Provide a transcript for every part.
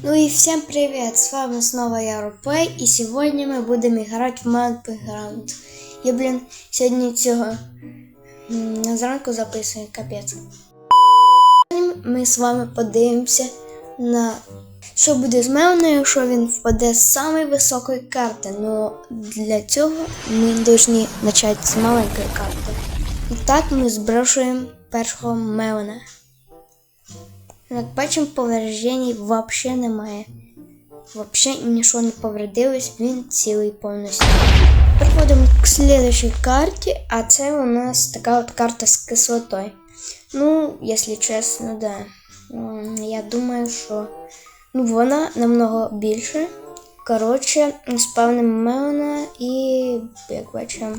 Ну и всем привет, с вами снова я Рупей, и сегодня мы будем играть в Playground. Я, блін, сьогодні цього зранку записую, капець. Ми з вами подивимося на що буде з Мелною, якщо він впаде з самої високої карти. Ну для цього ми повинні почати з маленької карти. І так ми зброшуємо першого Мелна. Як бачимо, повреждень взагалі немає. Взагалі нічого не повредилось, він цілий повністю. Переходимо к следующей карті, а це у нас така от карта з кислотою. Ну, якщо чесно, да. Я думаю, що ну, вона намного більше. Коротше, спавним Мелона і, як бачимо,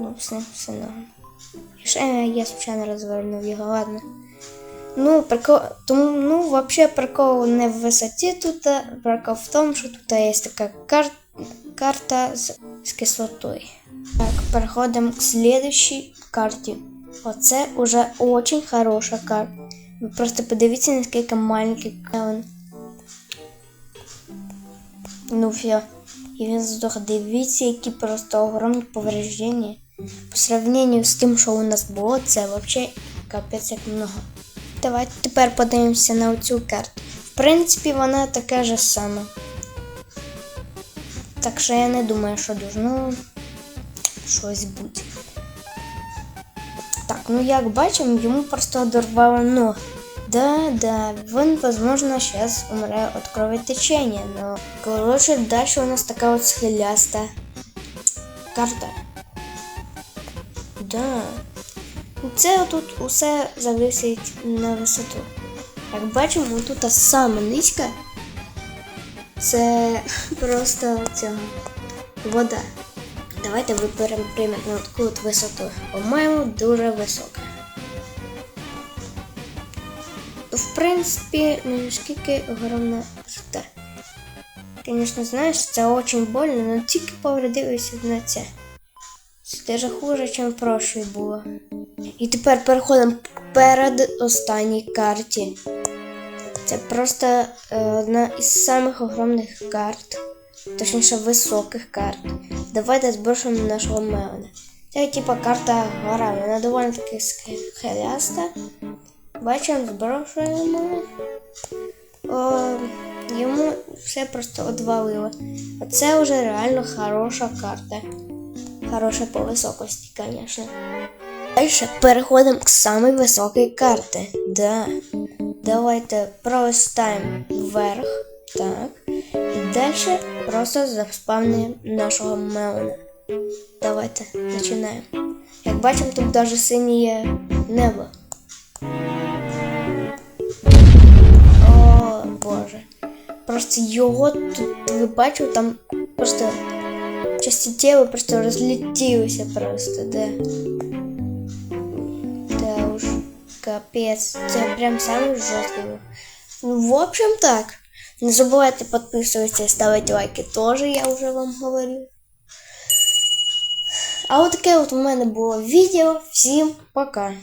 ну, все, все норм. Ще я случайно розвернув його, ладно. Ну, прикол, тому, ну, вообще прикол не в висоті тут, а прикол в тому, що тут є така кар... карта з, з кислотою. Так, переходимо к следующей карті. Оце уже очень хороша карта. Ви просто подивіться, наскільки маленький он. Ну все. І він здох. Дивіться, які просто огромні повреждення. По сравнению з тим, що у нас було, це взагалі капець як много. Давайте тепер подивимося на цю карту. В принципі, вона така ж сама. Так що я не думаю, що должно щось бути. Так, ну як бачимо, йому просто одорвало ноги. Да, да, він, возможно, сейчас умре от кровотечения, но, короче, дальше у нас така от схиляста карта. Да. Це тут усе зависить на висоту. Як бачимо, тут саме низька. Це просто цього вода. Давайте виберемо примірно таку от висоту. По-моєму, дуже висока. В принципі, не наскільки огромна висота. Звісно, знаєш, це дуже больно, але тільки повредилися на це. Це даже хуже, ніж в прошлій було. І тепер переходимо перед останній карті. Це просто е, одна із самих огромних карт, точніше високих карт. Давайте зброшуємо нашого Мелона. Це типа карта гора, вона доволі таки схиляста. Бачимо, зброшуємо. О, йому все просто одвалило. Оце вже реально хороша карта. Хороша по високості, звісно. Дальше переходимо к самой высокой карте. Да. Давайте проставим вверх. Так. І дальше просто заспавнюємо нашого мелона. Давайте починаємо. Як бачимо, тут даже синє небо. О, Боже. Просто його тут ви бачите, там просто часті тіла просто розлетілися просто, да. Да уж, капец. Це прям самый жесткий. Ну, в общем так. Не забывайте подписываться и ставить лайки тоже, я уже вам говорю. А от таке от у мене було відео. Всім пока.